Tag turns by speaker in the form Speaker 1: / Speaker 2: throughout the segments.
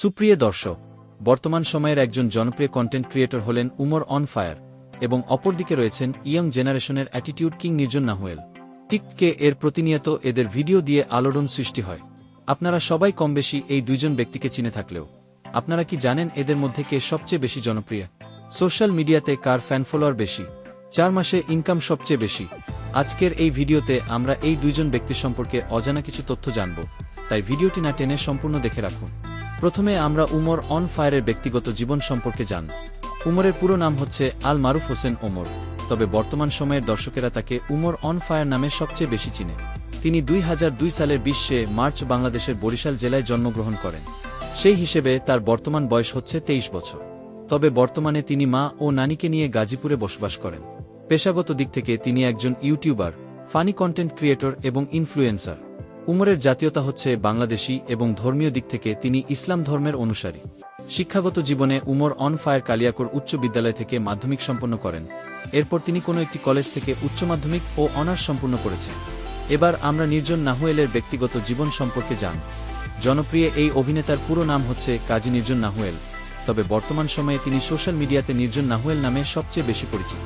Speaker 1: সুপ্রিয় দর্শক, বর্তমান সময়ের একজন জনপ্রিয় কন্টেন্ট ক্রিয়েটর হলেন উমর অন ফায়ার এবং অপরদিকে রয়েছেন ইয়ং জেনারেশনের অ্যাটিটিউড কিং নির্জন নাহুয়েল। টিককে এর প্রতিনিয়ত এদের ভিডিও দিয়ে আলোড়ন সৃষ্টি হয়। আপনারা সবাই কমবেশি এই দুইজন ব্যক্তিকে চিনে থাকলেও, আপনারা কি জানেন এদের মধ্যে কে সবচেয়ে বেশি জনপ্রিয়? সোশ্যাল মিডিয়াতে কার ফ্যান ফলোয়ার বেশি? চার মাসে ইনকাম সবচেয়ে বেশি? আজকের এই ভিডিওতে আমরা এই দুইজন ব্যক্তি সম্পর্কে অজানা কিছু তথ্য জানব, তাই ভিডিওটি না টেনে সম্পূর্ণ দেখে রাখুন। প্রথমে আমরা উমর অন ফায়ারের ব্যক্তিগত জীবন সম্পর্কে জান। উমরের পুরো নাম হচ্ছে আল মারুফ হোসেন ওমর, তবে বর্তমান সময়ের দর্শকেরা তাকে উমর অন ফায়ার নামে সবচেয়ে বেশি চিনে। তিনি দুই হাজার দুই সালের বিশ্বে মার্চ বাংলাদেশের বরিশাল জেলায় জন্মগ্রহণ করেন। সেই হিসেবে তার বর্তমান বয়স হচ্ছে তেইশ বছর। তবে বর্তমানে তিনি মা ও নানিকে নিয়ে গাজীপুরে বসবাস করেন। পেশাগত দিক থেকে তিনি একজন ইউটিউবার, ফানি কন্টেন্ট ক্রিয়েটর এবং ইনফ্লুয়েন্সার। উমরের জাতীয়তা হচ্ছে বাংলাদেশি এবং ধর্মীয় দিক থেকে তিনি ইসলাম ধর্মের অনুসারী। শিক্ষাগত জীবনে উমর অন ফায়ার কালিয়াকোর উচ্চ বিদ্যালয় থেকে মাধ্যমিক সম্পন্ন করেন। এরপর তিনি কোনো একটি কলেজ থেকে উচ্চ মাধ্যমিক ও অনার্স সম্পূর্ণ করেছেন। এবার আমরা নির্জন নাহুয়েলের ব্যক্তিগত জীবন সম্পর্কে জান। জনপ্রিয় এই অভিনেতার পুরো নাম হচ্ছে কাজী নির্জন নাহুয়েল, তবে বর্তমান সময়ে তিনি সোশ্যাল মিডিয়াতে নির্জন নাহুয়েল নামে সবচেয়ে বেশি পরিচিত।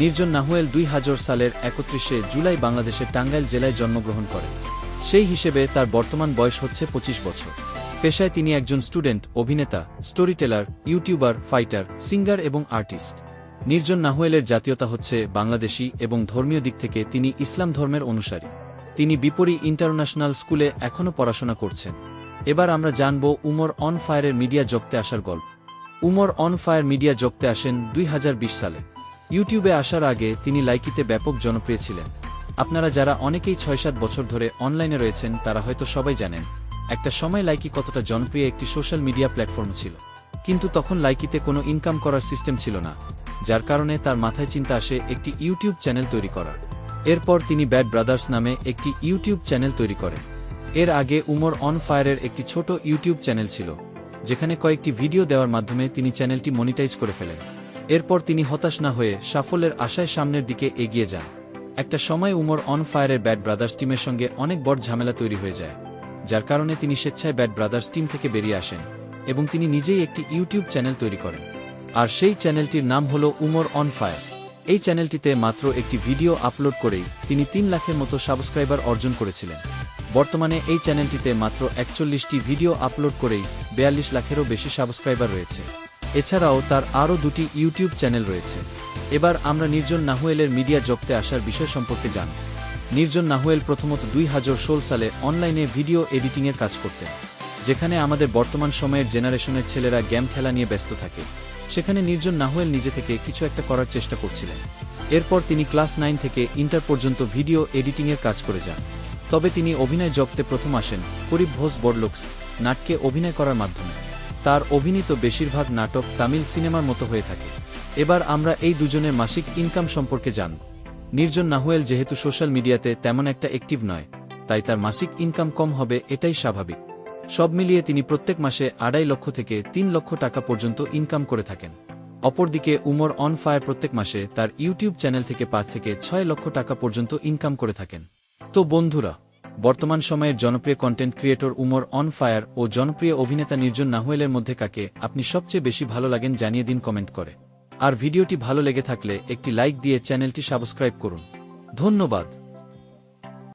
Speaker 1: নির্জন নাহুয়েল দুই হাজার সালের একত্রিশে জুলাই বাংলাদেশের টাঙ্গাইল জেলায় জন্মগ্রহণ করেন। সেই হিসেবে তার বর্তমান বয়স হচ্ছে পঁচিশ বছর। পেশায় তিনি একজন স্টুডেন্ট, অভিনেতা story teller YouTuber, fighter, singer এবং আর্টিস্ট। নির্জন নাহুয়েলের জাতীয়তা হচ্ছে বাংলাদেশী এবং ধর্মীয় দিক থেকে তিনি ইসলাম ধর্মের অনুসারী। তিনি বিপরী ইন্টারন্যাশনাল স্কুলে এখনও পড়াশোনা করছেন। এবার আমরা জানব উমর অন ফায়ারের মিডিয়া জগতে আসার গল্প। উমর অন ফায়ার মিডিয়া জগতে আসেন দুই হাজার বিশ সালে। ইউটিউবে আসার আগে তিনি লাইকিতে ব্যাপক জনপ্রিয় ছিলেন। আপনারা যারা অনেকেই ছয় সাত বছর ধরে অনলাইনে রয়েছেন, তারা হয়তো সবাই জানেন, একটা সময় লাইকি কতটা জনপ্রিয় একটি সোশ্যাল মিডিয়া প্ল্যাটফর্ম ছিল। কিন্তু তখন লাইকিতে কোনো ইনকাম করার সিস্টেম ছিল না, যার কারণে তার মাথায় চিন্তা আসে একটি ইউটিউব চ্যানেল তৈরি করার। এরপর তিনি ব্যাড ব্রাদার্স নামে একটি ইউটিউব চ্যানেল তৈরি করেন। এর আগে উমর অন ফায়ারের একটি ছোট ইউটিউব চ্যানেল ছিল, যেখানে কয়েকটি ভিডিও দেওয়ার মাধ্যমে তিনি চ্যানেলটি মনিটাইজ করে ফেলেন। এরপর তিনি হতাশ না হয়ে সাফল্যের আশায় সামনের দিকে এগিয়ে যান। একটা সময় উমর অন ফায়ারের ব্যাড ব্রাদার্স টিমের সঙ্গে অনেক বড় ঝামেলা তৈরি হয়ে যায়, যার কারণে তিনি স্বেচ্ছায় ব্যাড ব্রাদার্স টিম থেকে বেরিয়ে আসেন এবং তিনি নিজেই একটি ইউটিউব চ্যানেল তৈরি করেন। আর সেই চ্যানেলটির নাম হল উমর অন ফায়ার। এই চ্যানেলটিতে মাত্র একটি ভিডিও আপলোড করেই তিনি তিন লাখের মতো সাবস্ক্রাইবার অর্জন করেছিলেন। বর্তমানে এই চ্যানেলটিতে মাত্র একচল্লিশটি ভিডিও আপলোড করেই বেয়াল্লিশ লাখেরও বেশি সাবস্ক্রাইবার রয়েছে। এছাড়াও তার আরও দুটি ইউটিউব চ্যানেল রয়েছে। এবার আমরা নির্জন নাহুয়েলের মিডিয়া জগতে আসার বিষয় সম্পর্কে জানি নির্জন নাহুয়েল প্রথমত দুই হাজার ষোল সালে অনলাইনে ভিডিও এডিটিংয়ের কাজ করতেন, যেখানে আমাদের বর্তমান সময়ের জেনারেশনের ছেলেরা গেম খেলা নিয়ে ব্যস্ত থাকে। সেখানে নির্জন নাহুয়েল নিজে থেকে কিছু একটা করার চেষ্টা করছিলেন। এরপর তিনি ক্লাস নাইন থেকে ইন্টার পর্যন্ত ভিডিও এডিটিংয়ের কাজ করে যান। তবে তিনি অভিনয় জগতে প্রথম আসেন করিব ঘোষ বড়লুকস নাটকে অভিনয় করার মাধ্যমে। তার অভিনীত বেশিরভাগ নাটক তামিল সিনেমার মতো হয়ে থাকে। এবার আমরা এই দুজনের মাসিক ইনকাম সম্পর্কে জানব। নির্জন নাহুয়েল যেহেতু সোশ্যাল মিডিয়াতে তেমন একটা অ্যাক্টিভ নয়, তাই তার মাসিক ইনকাম কম হবে এটাই স্বাভাবিক। সব মিলিয়ে তিনি প্রত্যেক মাসে আড়াই লক্ষ থেকে তিন লক্ষ টাকা পর্যন্ত ইনকাম করে থাকেন। অপরদিকে উমর অন ফায়ার প্রত্যেক মাসে তার ইউটিউব চ্যানেল থেকে পাঁচ থেকে ছয় লক্ষ টাকা পর্যন্ত ইনকাম করে থাকেন। তো বন্ধুরা, বর্তমান সময়ের জনপ্রিয় content creator Umar on fire ও জনপ্রিয় অভিনেতা নির্জন নাহুয়েলের মধ্যে কাকে আপনি সবচেয়ে বেশি ভালো লাগেন জানিয়ে দিন কমেন্ট করে। আর ভিডিওটি ভালো লেগে থাকলে একটি লাইক দিয়ে চ্যানেলটি সাবস্ক্রাইব করুন। ধন্যবাদ।